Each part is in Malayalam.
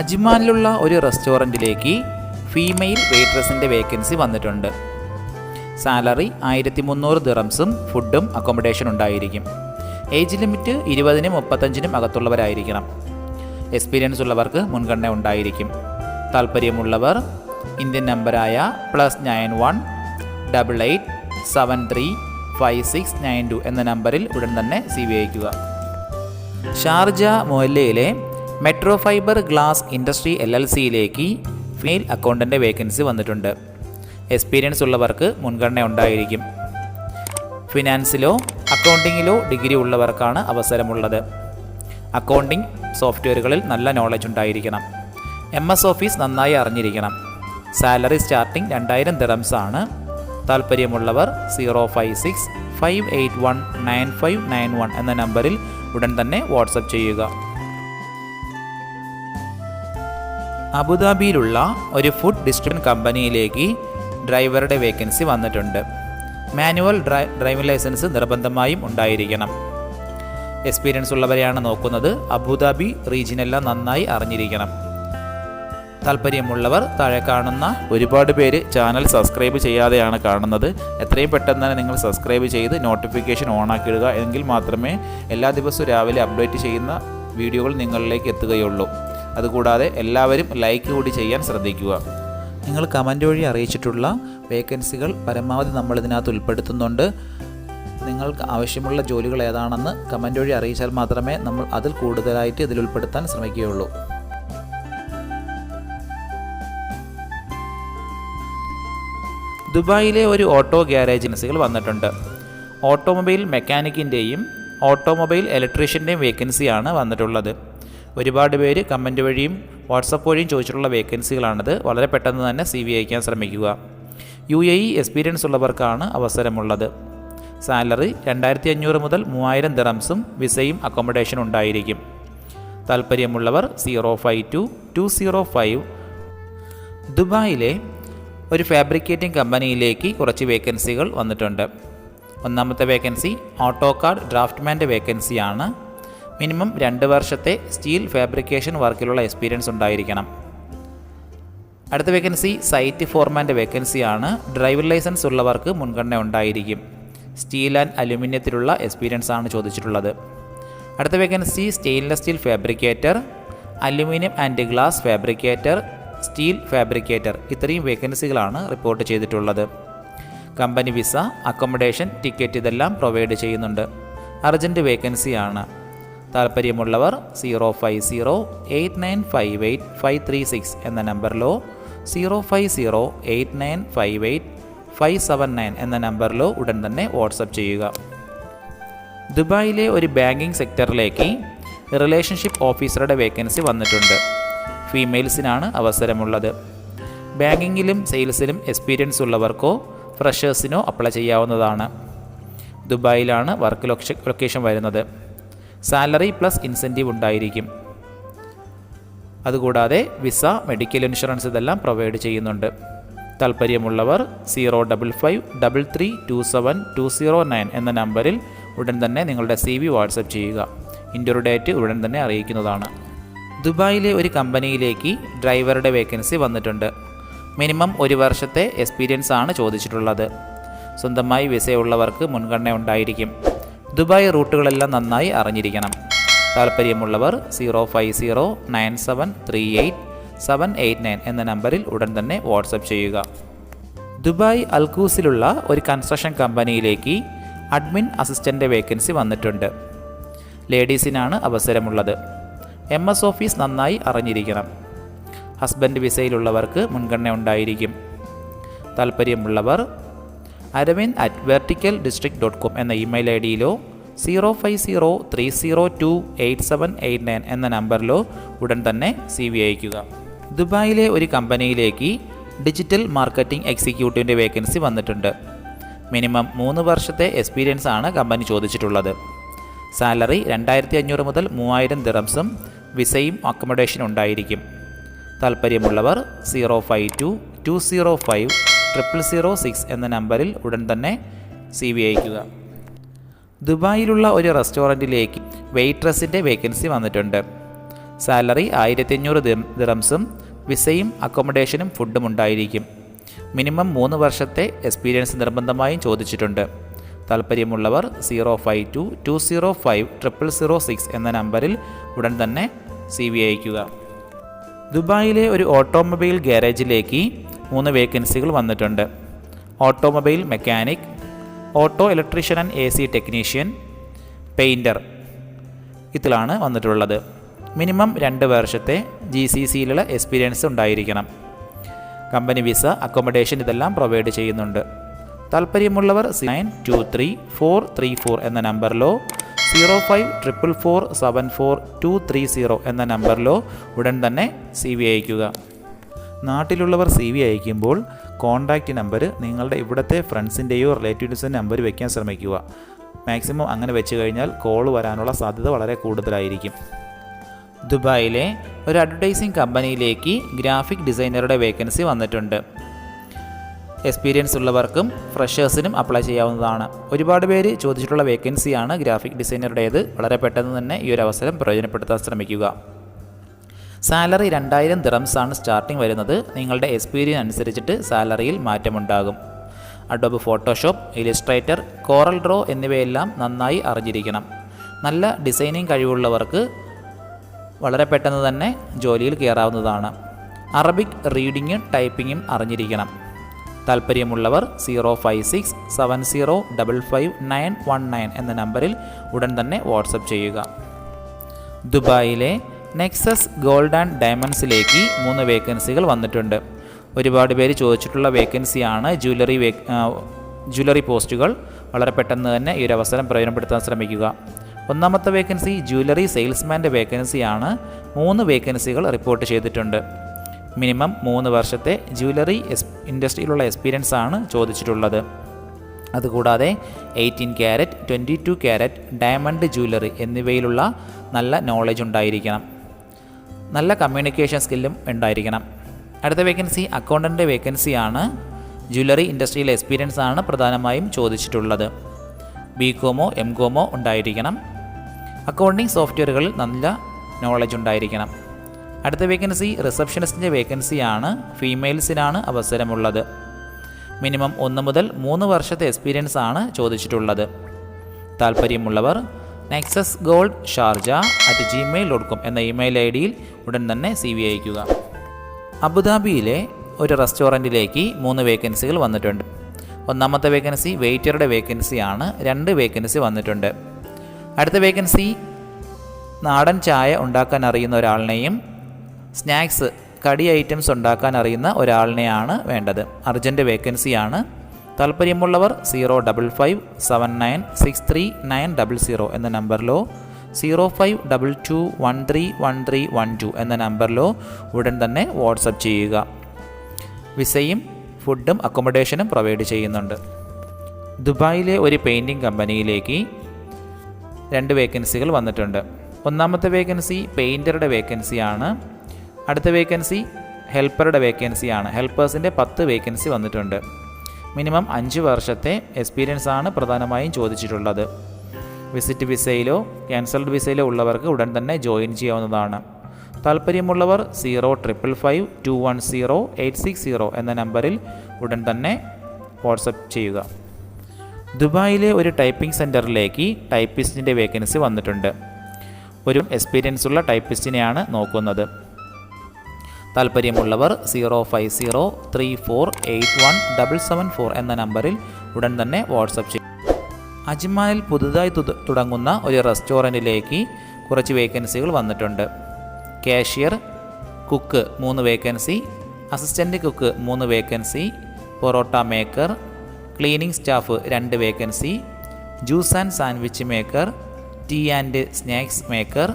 അജ്മാനിലുള്ള ഒരു റെസ്റ്റോറന്റിലേക്ക് ഫീമെയിൽ വെയിട്രസിന്റെ വേക്കൻസി വന്നിട്ടുണ്ട്. സാലറി ആയിരത്തി മുന്നൂറ് ദിറംസും ഫുഡും അക്കോമഡേഷൻ ഉണ്ടായിരിക്കും. ഏജ് ലിമിറ്റ് ഇരുപതിനും മുപ്പത്തഞ്ചിനും അകത്തുള്ളവരായിരിക്കണം. എക്സ്പീരിയൻസ് ഉള്ളവർക്ക് മുൻഗണന ഉണ്ടായിരിക്കും. താല്പര്യമുള്ളവർ ഇന്ത്യൻ നമ്പറായ plus nine one double eight seven three five six nine two എന്ന നമ്പറിൽ ഉടൻ തന്നെ സി വി അയക്കുക Sharjah മൊഹല്ലയിലെ metro fibre glass industry L L സിയിലേക്ക് ഫീൽ അക്കൗണ്ടന്റ് വേക്കൻസി വന്നിട്ടുണ്ട്. എക്സ്പീരിയൻസ് ഉള്ളവർക്ക് മുൻഗണന ഉണ്ടായിരിക്കും. ഫിനാൻസിലോ അക്കൗണ്ടിങ്ങിലോ ഡിഗ്രി ഉള്ളവർക്കാണ് അവസരമുള്ളത്. അക്കൗണ്ടിംഗ് സോഫ്റ്റ്വെയറുകളിൽ നല്ല നോളജ് ഉണ്ടായിരിക്കണം. എം എസ് ഓഫീസ് നന്നായി അറിഞ്ഞിരിക്കണം. സാലറി സ്റ്റാർട്ടിംഗ് രണ്ടായിരം ദിറംസ് ആണ്. താല്പര്യമുള്ളവർ zero five six five eight one nine five nine one എന്ന നമ്പറിൽ ഉടൻ തന്നെ വാട്സപ്പ് ചെയ്യുക. അബുദാബിയിലുള്ള ഒരു ഫുഡ് ഡിസ്ട്രിബ്യൂഷൻ കമ്പനിയിലേക്ക് ഡ്രൈവറുടെ വേക്കൻസി വന്നിട്ടുണ്ട്. മാനുവൽ ഡ്രൈ ഡ്രൈവിംഗ് ലൈസൻസ് നിർബന്ധമായും ഉണ്ടായിരിക്കണം. എക്സ്പീരിയൻസ് ഉള്ളവരെയാണ് നോക്കുന്നത്. അബുദാബി റീജിയനെല്ലാം നന്നായി അറിഞ്ഞിരിക്കണം. താല്പര്യമുള്ളവർ താഴെ കാണുന്ന ഒരുപാട് പേര് ചാനൽ സബ്സ്ക്രൈബ് ചെയ്യാതെയാണ് കാണുന്നത്. എത്രയും പെട്ടെന്ന് തന്നെ നിങ്ങൾ സബ്സ്ക്രൈബ് ചെയ്ത് നോട്ടിഫിക്കേഷൻ ഓണാക്കിയിടുക എങ്കിൽ മാത്രമേ എല്ലാ ദിവസവും രാവിലെ അപ്ഡേറ്റ് ചെയ്യുന്ന വീഡിയോകൾ നിങ്ങളിലേക്ക് എത്തുകയുള്ളൂ. അതുകൂടാതെ എല്ലാവരും ലൈക്ക് കൂടി ചെയ്യാൻ ശ്രദ്ധിക്കുക. നിങ്ങൾ കമന്റ് വഴി അറിയിച്ചിട്ടുള്ള വേക്കൻസികൾ പരമാവധി നമ്മൾ ഇതിനകത്ത് ഉൾപ്പെടുത്തുന്നുണ്ട്. നിങ്ങൾക്ക് ആവശ്യമുള്ള ജോലികൾ ഏതാണെന്ന് കമന്റ് വഴി അറിയിച്ചാൽ മാത്രമേ നമ്മൾ അതിൽ കൂടുതലായിട്ട് ഇതിൽ ഉൾപ്പെടുത്താൻ ശ്രമിക്കുകയുള്ളൂ. ദുബായിലെ ഒരു ഓട്ടോ ഗ്യാരേജ് ഏജൻസികൾ വന്നിട്ടുണ്ട്. ഓട്ടോമൊബൈൽ മെക്കാനിക്കിന്റെയും ഓട്ടോമൊബൈൽ ഇലക്ട്രീഷ്യന്റെയും വേക്കൻസിയാണ് വന്നിട്ടുള്ളത്. ഒരുപാട് പേര് കമന്റ് വഴിയും വാട്സപ്പ് വഴിയും ചോദിച്ചിട്ടുള്ള വേക്കൻസികളാണിത്. വളരെ പെട്ടെന്ന് തന്നെ സി വി അയക്കാൻ ശ്രമിക്കുക. യു എ ഇ എക്സ്പീരിയൻസ് ഉള്ളവർക്കാണ് അവസരമുള്ളത്. സാലറി രണ്ടായിരത്തി അഞ്ഞൂറ് മുതൽ മൂവായിരം ദിറംസും വിസയും അക്കോമഡേഷനും ഉണ്ടായിരിക്കും. താല്പര്യമുള്ളവർ zero five two two zero five ദുബായിലെ ഒരു ഫാബ്രിക്കേറ്റിംഗ് കമ്പനിയിലേക്ക് കുറച്ച് വേക്കൻസികൾ വന്നിട്ടുണ്ട്. ഒന്നാമത്തെ വേക്കൻസി ഓട്ടോ കാർഡ് ഡ്രാഫ്റ്റ്മാന്റെ വേക്കൻസിയാണ്. മിനിമം രണ്ട് വർഷത്തെ സ്റ്റീൽ ഫാബ്രിക്കേഷൻ വർക്കിലുള്ള എക്സ്പീരിയൻസ് ഉണ്ടായിരിക്കണം. അടുത്ത വേക്കൻസി സൈറ്റ് ഫോർമാന്റെ വേക്കൻസിയാണ് ഡ്രൈവിംഗ് ലൈസൻസ് ഉള്ളവർക്ക് മുൻഗണന ഉണ്ടായിരിക്കും. സ്റ്റീൽ ആൻഡ് അലുമിനിയത്തിലുള്ള എക്സ്പീരിയൻസ് ആണ് ചോദിച്ചിട്ടുള്ളത്. അടുത്ത vacancy stainless steel fabricator aluminium and glass fabricator steel fabricator ഇത്രയും വേക്കൻസികളാണ് റിപ്പോർട്ട് ചെയ്തിട്ടുള്ളത്. കമ്പനി വിസ അക്കോമഡേഷൻ ടിക്കറ്റ് ഇതെല്ലാം പ്രൊവൈഡ് ചെയ്യുന്നുണ്ട്. അർജന്റ് വേക്കൻസിയാണ് താല്പര്യമുള്ളവർ zero five zero eight nine five eight five three six എന്ന നമ്പറിലോ zero five zero eight nine five eight five seven nine എന്ന നമ്പറിലോ ഉടൻ തന്നെ വാട്സപ്പ് ചെയ്യുക. ദുബായിലെ ഒരു ബാങ്കിംഗ് സെക്ടറിലേക്ക് റിലേഷൻഷിപ്പ് ഓഫീസറുടെ വേക്കൻസി വന്നിട്ടുണ്ട്. ഫീമെയിൽസിനാണ് അവസരമുള്ളത്. ബാങ്കിങ്ങിലും സെയിൽസിലും എക്സ്പീരിയൻസ് ഉള്ളവർക്കോ ഫ്രഷേഴ്സിനോ അപ്ലൈ ചെയ്യാവുന്നതാണ്. ദുബായിലാണ് വർക്ക് ലൊക്കേഷൻ വരുന്നത്. സാലറി പ്ലസ് ഇൻസെന്റീവ് ഉണ്ടായിരിക്കും. അതുകൂടാതെ വിസ മെഡിക്കൽ ഇൻഷുറൻസ് ഇതെല്ലാം പ്രൊവൈഡ് ചെയ്യുന്നുണ്ട്. താല്പര്യമുള്ളവർ zero double five double three two seven two zero nine എന്ന നമ്പറിൽ ഉടൻ തന്നെ നിങ്ങളുടെ സി വി വാട്സപ്പ് ചെയ്യുക. ഇന്റർവ്യൂ ഡേറ്റ് ഉടൻ തന്നെ അറിയിക്കുന്നതാണ്. ദുബായിലെ ഒരു കമ്പനിയിലേക്ക് ഡ്രൈവറുടെ വേക്കൻസി വന്നിട്ടുണ്ട്. മിനിമം ഒരു വർഷത്തെ എക്സ്പീരിയൻസ് ആണ് ചോദിച്ചിട്ടുള്ളത്. സ്വന്തമായി വിസയുള്ളവർക്ക് മുൻഗണന ഉണ്ടായിരിക്കും. ദുബായ് റൂട്ടുകളെല്ലാം നന്നായി അറിഞ്ഞിരിക്കണം. താല്പര്യമുള്ളവർ zero five zero nine seven three eight seven eight nine എന്ന നമ്പറിൽ ഉടൻ തന്നെ വാട്സപ്പ് ചെയ്യുക. ദുബായ് അൽക്കൂസിലുള്ള ഒരു കൺസ്ട്രക്ഷൻ കമ്പനിയിലേക്ക് അഡ്മിൻ അസിസ്റ്റന്റ് വേക്കൻസി വന്നിട്ടുണ്ട്. ലേഡീസിനാണ് അവസരമുള്ളത്. എം എസ് ഓഫീസ് നന്നായി അറിഞ്ഞിരിക്കണം. ഹസ്ബൻഡ് വിസയിലുള്ളവർക്ക് മുൻഗണന ഉണ്ടായിരിക്കും. താല്പര്യമുള്ളവർ Aravind at vertical district dot com എന്ന email I ഡിയിലോ zero five zero three zero two eight seven eight nine എന്ന നമ്പറിലോ ഉടൻ തന്നെ സി വി അയക്കുക ദുബായിലെ ഒരു കമ്പനിയിലേക്ക് ഡിജിറ്റൽ മാർക്കറ്റിംഗ് എക്സിക്യൂട്ടീവിന്റെ വേക്കൻസി വന്നിട്ടുണ്ട്. മിനിമം മൂന്ന് വർഷത്തെ എക്സ്പീരിയൻസ് ആണ് കമ്പനി ചോദിച്ചിട്ടുള്ളത്. സാലറി രണ്ടായിരത്തി അഞ്ഞൂറ് മുതൽ മൂവായിരം ദിറംസും വിസയും അക്കോമഡേഷനും ഉണ്ടായിരിക്കും. താല്പര്യമുള്ളവർ zero five two two zero five triple zero six എന്ന നമ്പറിൽ ഉടൻ തന്നെ സി വി അയക്കുക ദുബായിലുള്ള ഒരു റെസ്റ്റോറന്റിലേക്ക് വെയിട്രസിന്റെ വേക്കൻസി വന്നിട്ടുണ്ട്. സാലറി ആയിരത്തി അഞ്ഞൂറ് ദിറംസും വിസയും അക്കോമഡേഷനും ഫുഡും ഉണ്ടായിരിക്കും. മിനിമം മൂന്ന് വർഷത്തെ എക്സ്പീരിയൻസ് നിർബന്ധമായും ചോദിച്ചിട്ടുണ്ട്. താല്പര്യമുള്ളവർ zero five two two zero five triple zero six എന്ന നമ്പറിൽ ഉടൻ തന്നെ സി വി അയക്കുക ദുബായിലെ ഒരു ഓട്ടോമൊബൈൽ ഗ്യാരേജിലേക്ക് മൂന്ന് വേക്കൻസികൾ വന്നിട്ടുണ്ട്. Automobile mechanic auto electrician and A C technician painter ഇതിലാണ് വന്നിട്ടുള്ളത്. മിനിമം രണ്ട് വർഷത്തെ ജി സി സിയിലുള്ള എക്സ്പീരിയൻസ് ഉണ്ടായിരിക്കണം. കമ്പനി വിസ അക്കോമഡേഷൻ ഇതെല്ലാം പ്രൊവൈഡ് ചെയ്യുന്നുണ്ട്. താല്പര്യമുള്ളവർ nine two three four three four എന്ന നമ്പറിലോ zero five triple four seven four two three zero എന്ന നമ്പറിലോ ഉടൻ തന്നെ സി വി അയക്കുക നാട്ടിലുള്ളവർ സി വി അയക്കുമ്പോൾ കോൺടാക്റ്റ് നമ്പർ നിങ്ങളുടെ ഇവിടുത്തെ ഫ്രണ്ട്സിന്റെയോ റിലേറ്റീവ്സിന്റെ നമ്പർ വയ്ക്കാൻ ശ്രമിക്കുക. മാക്സിമം അങ്ങനെ വെച്ച് കഴിഞ്ഞാൽ കോൾ വരാനുള്ള സാധ്യത വളരെ കൂടുതലായിരിക്കും. ദുബായിലെ ഒരു അഡ്വർടൈസിംഗ് കമ്പനിയിലേക്ക് ഗ്രാഫിക് ഡിസൈനറുടെ വേക്കൻസി വന്നിട്ടുണ്ട്. എക്സ്പീരിയൻസ് ഉള്ളവർക്കും ഫ്രഷേഴ്സിനും അപ്ലൈ ചെയ്യാവുന്നതാണ്. ഒരുപാട് പേര് ചോദിച്ചിട്ടുള്ള വേക്കൻസിയാണ് ഗ്രാഫിക് ഡിസൈനറുടേത് വളരെ പെട്ടെന്ന് തന്നെ ഈ ഒരു അവസരം പ്രയോജനപ്പെടുത്താൻ ശ്രമിക്കുക. സാലറി രണ്ടായിരം ദിറംസ് ആണ് സ്റ്റാർട്ടിംഗ് വരുന്നത്. നിങ്ങളുടെ എക്സ്പീരിയൻസ് അനുസരിച്ചിട്ട് സാലറിയിൽ മാറ്റമുണ്ടാകും. Adobe Photoshop Illustrator Corel Draw എന്നിവയെല്ലാം നന്നായി അറിഞ്ഞിരിക്കണം. നല്ല ഡിസൈനിങ് കഴിവുള്ളവർക്ക് വളരെ പെട്ടെന്ന് തന്നെ ജോലിയിൽ കയറാവുന്നതാണ്. അറബിക് റീഡിങ്ങും ടൈപ്പിങ്ങും അറിഞ്ഞിരിക്കണം. താല്പര്യമുള്ളവർ zero five six seven zero double five nine one nine എന്ന നമ്പറിൽ ഉടൻ തന്നെ വാട്സപ്പ് ചെയ്യുക. ദുബായിലെ നെക്സസ് ഗോൾഡ് ആൻഡ് ഡയമണ്ട്സിലേക്ക് മൂന്ന് വേക്കൻസികൾ വന്നിട്ടുണ്ട്. ഒരുപാട് പേര് ചോദിച്ചിട്ടുള്ള വേക്കൻസിയാണ് ജ്വല്ലറി വേ ജ്വല്ലറി പോസ്റ്റുകൾ. വളരെ പെട്ടെന്ന് തന്നെ ഈ ഒരു അവസരം പ്രയോജനപ്പെടുത്താൻ ശ്രമിക്കുക. ഒന്നാമത്തെ വേക്കൻസി ജ്വല്ലറി സെയിൽസ്മാന്റെ വേക്കൻസിയാണ് മൂന്ന് വേക്കൻസികൾ റിപ്പോർട്ട് ചെയ്തിട്ടുണ്ട്. മിനിമം മൂന്ന് വർഷത്തെ ജ്വല്ലറി എസ് ഇൻഡസ്ട്രിയിലുള്ള എക്സ്പീരിയൻസ് ആണ് ചോദിച്ചിട്ടുള്ളത്. അതുകൂടാതെ eighteen carat twenty two carat diamond jewellery എന്നിവയിലുള്ള നല്ല നോളജ് ഉണ്ടായിരിക്കണം. നല്ല കമ്മ്യൂണിക്കേഷൻ സ്കില്ലും ഉണ്ടായിരിക്കണം. അടുത്ത വേക്കൻസി അക്കൗണ്ടന്റ് വേക്കൻസിയാണ് ജ്വല്ലറി ഇൻഡസ്ട്രിയിലെ എക്സ്പീരിയൻസ് ആണ് പ്രധാനമായും ചോദിച്ചിട്ടുള്ളത്. ബി കോമോ എം കോമോ ഉണ്ടായിരിക്കണം. അക്കൗണ്ടിങ് സോഫ്റ്റ്വെയറുകളിൽ നല്ല നോളജ് ഉണ്ടായിരിക്കണം. അടുത്ത വേക്കൻസി റിസപ്ഷനിസ്റ്റിന്റെ വേക്കൻസിയാണ് ഫീമെയിൽസിനാണ് അവസരമുള്ളത്. മിനിമം ഒന്ന് മുതൽ മൂന്ന് വർഷത്തെ എക്സ്പീരിയൻസ് ആണ് ചോദിച്ചിട്ടുള്ളത്. താല്പര്യമുള്ളവർ Nexus gold Sharjah at Gmail dot com എന്ന ഇമെയിൽ ഐ ഡിയിൽ ഉടൻ തന്നെ സി വി അയക്കുക അബുദാബിയിലെ ഒരു റെസ്റ്റോറന്റിലേക്ക് മൂന്ന് വേക്കൻസികൾ വന്നിട്ടുണ്ട്. ഒന്നാമത്തെ വേക്കൻസി വെയിറ്ററുടെ വേക്കൻസിയാണ് രണ്ട് വേക്കൻസി വന്നിട്ടുണ്ട്. അടുത്ത വേക്കൻസി നാടൻ ചായ ഉണ്ടാക്കാൻ അറിയുന്ന ഒരാളിനെയും സ്നാക്സ് കടി ഐറ്റംസ് ഉണ്ടാക്കാൻ അറിയുന്ന ഒരാളിനെയാണ് വേണ്ടത്. അർജന്റ് വേക്കൻസിയാണ് താല്പര്യമുള്ളവർ zero double five seven nine six three nine double zero എന്ന നമ്പറിലോ zero five double two one three one three one two എന്ന നമ്പറിലോ ഉടൻ തന്നെ വാട്സപ്പ് ചെയ്യുക. വിസയും ഫുഡും അക്കോമഡേഷനും പ്രൊവൈഡ് ചെയ്യുന്നുണ്ട്. ദുബായിലെ ഒരു പെയിന്റിംഗ് കമ്പനിയിലേക്ക് രണ്ട് വേക്കൻസികൾ വന്നിട്ടുണ്ട്. ഒന്നാമത്തെ വേക്കൻസി പെയിന്ററുടെ വേക്കൻസിയാണ്. അടുത്ത വേക്കൻസി ഹെൽപ്പറുടെ വേക്കൻസിയാണ്. ഹെൽപ്പേഴ്സിന്റെ പത്ത് വേക്കൻസി വന്നിട്ടുണ്ട്. മിനിമം അഞ്ച് വർഷത്തെ എക്സ്പീരിയൻസ് ആണ് പ്രധാനമായും ചോദിച്ചിട്ടുള്ളത്. വിസിറ്റ് വിസയിലോ ക്യാൻസൽഡ് വിസയിലോ ഉള്ളവർക്ക് ഉടൻ തന്നെ ജോയിൻ ചെയ്യാവുന്നതാണ്. താല്പര്യമുള്ളവർ zero triple five two one zero eight six zero എന്ന നമ്പറിൽ ഉടൻ തന്നെ വാട്സപ്പ് ചെയ്യുക. ദുബായിലെ ഒരു ടൈപ്പിംഗ് സെന്ററിലേക്ക് ടൈപ്പിസ്റ്റിന്റെ വേക്കൻസി വന്നിട്ടുണ്ട്. ഒരു എക്സ്പീരിയൻസ് ഉള്ള ടൈപ്പിസ്റ്റിനെയാണ് നോക്കുന്നത്. താല്പര്യമുള്ളവർ zero five zero three four eight one double seven four എന്ന നമ്പറിൽ ഉടൻ തന്നെ വാട്സപ്പ് ചെയ്യും. അജ്മാനിൽ പുതുതായി തുത- തുടങ്ങുന്ന ഒരു റെസ്റ്റോറന്റിലേക്ക് കുറച്ച് വേക്കൻസികൾ വന്നിട്ടുണ്ട്. കാഷ്യർ കുക്ക് മൂന്ന് വേക്കൻസി അസിസ്റ്റന്റ് കുക്ക് മൂന്ന് vacancy parotta maker cleaning staff രണ്ട് vacancy juice and sandwich maker tea and snacks maker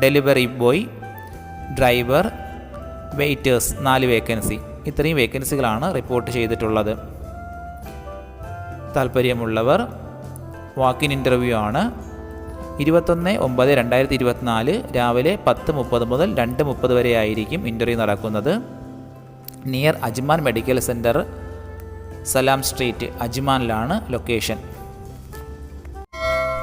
delivery boy driver waiters നാല് വേക്കൻസി. ഇത്രയും വേക്കൻസികളാണ് റിപ്പോർട്ട് ചെയ്തിട്ടുള്ളത്. താല്പര്യമുള്ളവർ വാക്കിൻ ഇന്റർവ്യൂ ആണ്. ഇരുപത്തൊന്ന് ഒമ്പത് രണ്ടായിരത്തി ഇരുപത്തിനാല് രാവിലെ പത്ത് മുപ്പത് മുതൽ രണ്ട് മുപ്പത് വരെ ആയിരിക്കും ഇന്റർവ്യൂ നടക്കുന്നത്. Near Ajman medical centre Salam street അജ്മാനിലാണ് location.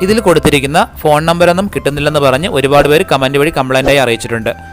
ഇതിൽ കൊടുത്തിരിക്കുന്ന ഫോൺ നമ്പറൊന്നും കിട്ടുന്നില്ലെന്ന് പറഞ്ഞ് ഒരുപാട് പേര് കമന്റ് വഴി കംപ്ലൈന്റായി അറിയിച്ചിട്ടുണ്ട്.